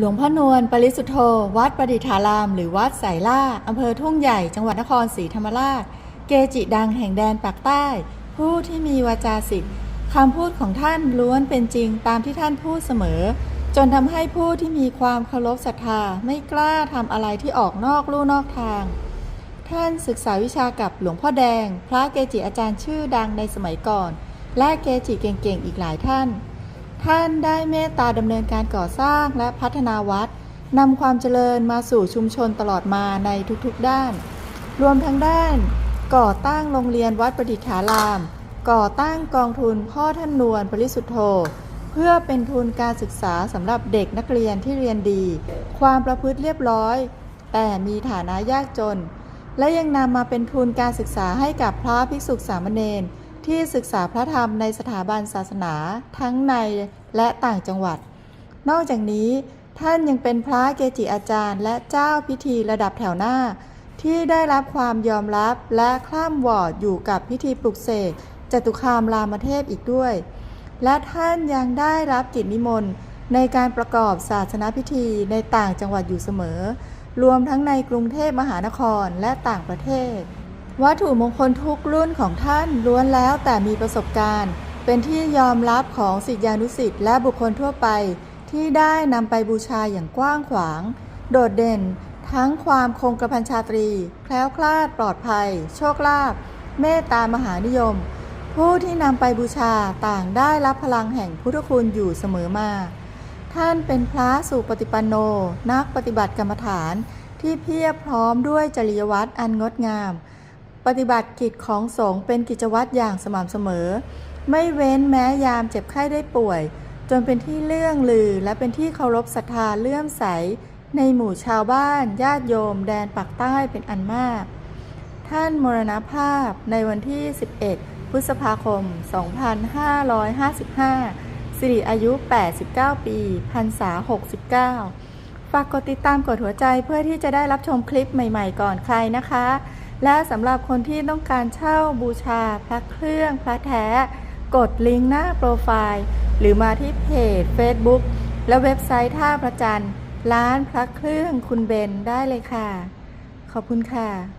หลวงพ่อนวลปริสุทธโธ วัดประดิษฐาราม หรือวัดสายล่าอำเภอทุ่งใหญ่ จังหวัดนครศรีธรรมราช เกจิดังแห่งแดนปากใต้ ผู้ที่มีวาจาสิทธิ์คำพูดของท่านล้วนเป็นจริงตามที่ท่านพูดเสมอ จนทำให้ผู้ที่มีความเคารพศรัทธาไม่กล้าทำอะไรที่ออกนอกลู่นอกทาง ท่านศึกษาวิชากับหลวงพ่อแดง พระเกจิอาจารย์ชื่อดังในสมัยก่อน และเกจิเก่งๆอีกหลายท่าน ท่านได้เมตตาดำเนินการก่อสร้างและพัฒนาวัดนำความเจริญมาสู่ชุมชนตลอดมาในทุกๆด้าน รวมทั้งด้าน ก่อตั้งโรงเรียนวัดประดิษฐาราม ก่อตั้งกองทุนพ่อท่านนวลปริสุทธโธ เพื่อเป็นทุนการศึกษาสำหรับเด็กนักเรียนที่เรียนดี ความประพฤติเรียบร้อย แต่มีฐานะยากจน และยังนำมาเป็นทุนการศึกษาให้กับพระภิกษุสามเณร ที่ศึกษาพระธรรมในสถาบันศาสนาทั้งในและต่างจังหวัด นอกจากนี้ท่านยังเป็นพระเกจิอาจารย์ และเจ้าพิธีระดับแถวหน้า ที่ได้รับความยอมรับและคล่ำวอดอยู่กับพิธีปลุกเสกจตุคามรามเทพอีกด้วย และท่านยังได้รับกิจนิมนต์ในการประกอบศาสนาพิธีในต่างจังหวัดอยู่เสมอ รวมทั้งในกรุงเทพมหานครและต่างประเทศ วัตถุมงคลทุกรุ่นของท่านล้วนแล้วแต่มีประสบการณ์ เป็นที่ยอมรับของศิษยานุศิษย์และบุคคลทั่วไป ที่ได้นำไปบูชาอย่างกว้างขวาง โดดเด่น ทั้งความคงกระพันชาตรี แคล้วคลาดปลอดภัย โชคลาภเมตตามหานิยม ผู้ที่นำไปบูชาต่างได้รับพลังแห่งพุทธคุณอยู่เสมอมา ท่านเป็นพระสุปฏิปันโน นักปฏิบัติกรรมฐาน ที่เพียบพร้อมด้วยจริยวัตรอันงดงาม ปฏิบัติกิจของสงฆ์เป็นกิจวัตรอย่างสม่ำเสมอ ไม่เว้นแม้ยามเจ็บไข้ได้ป่วย จนเป็นที่เลื่องลือ และเป็นที่เคารพศรัทธาเลื่อมใส ในหมู่ชาวบ้าน ญาติโยม แดนปากใต้เป็นอันมาก ท่านมรณภาพในวันที่ 11 พฤษภาคม 2555 สิริอายุ 89 ปีพรรษา 69ฝากกดติดตามกดหัวใจเพื่อที่จะได้รับชมคลิปใหม่ ๆ ก่อนใครนะคะ และสำหรับคนที่ต้องการเช่าบูชาพระเครื่องพระแท้ กดลิงก์หน้าโปรไฟล์ หรือมาที่เพจ Facebook และเว็บไซต์ท่าพระจันทร์ร้านพระเครื่องคุณเบนได้เลยค่ะ ขอบคุณค่ะ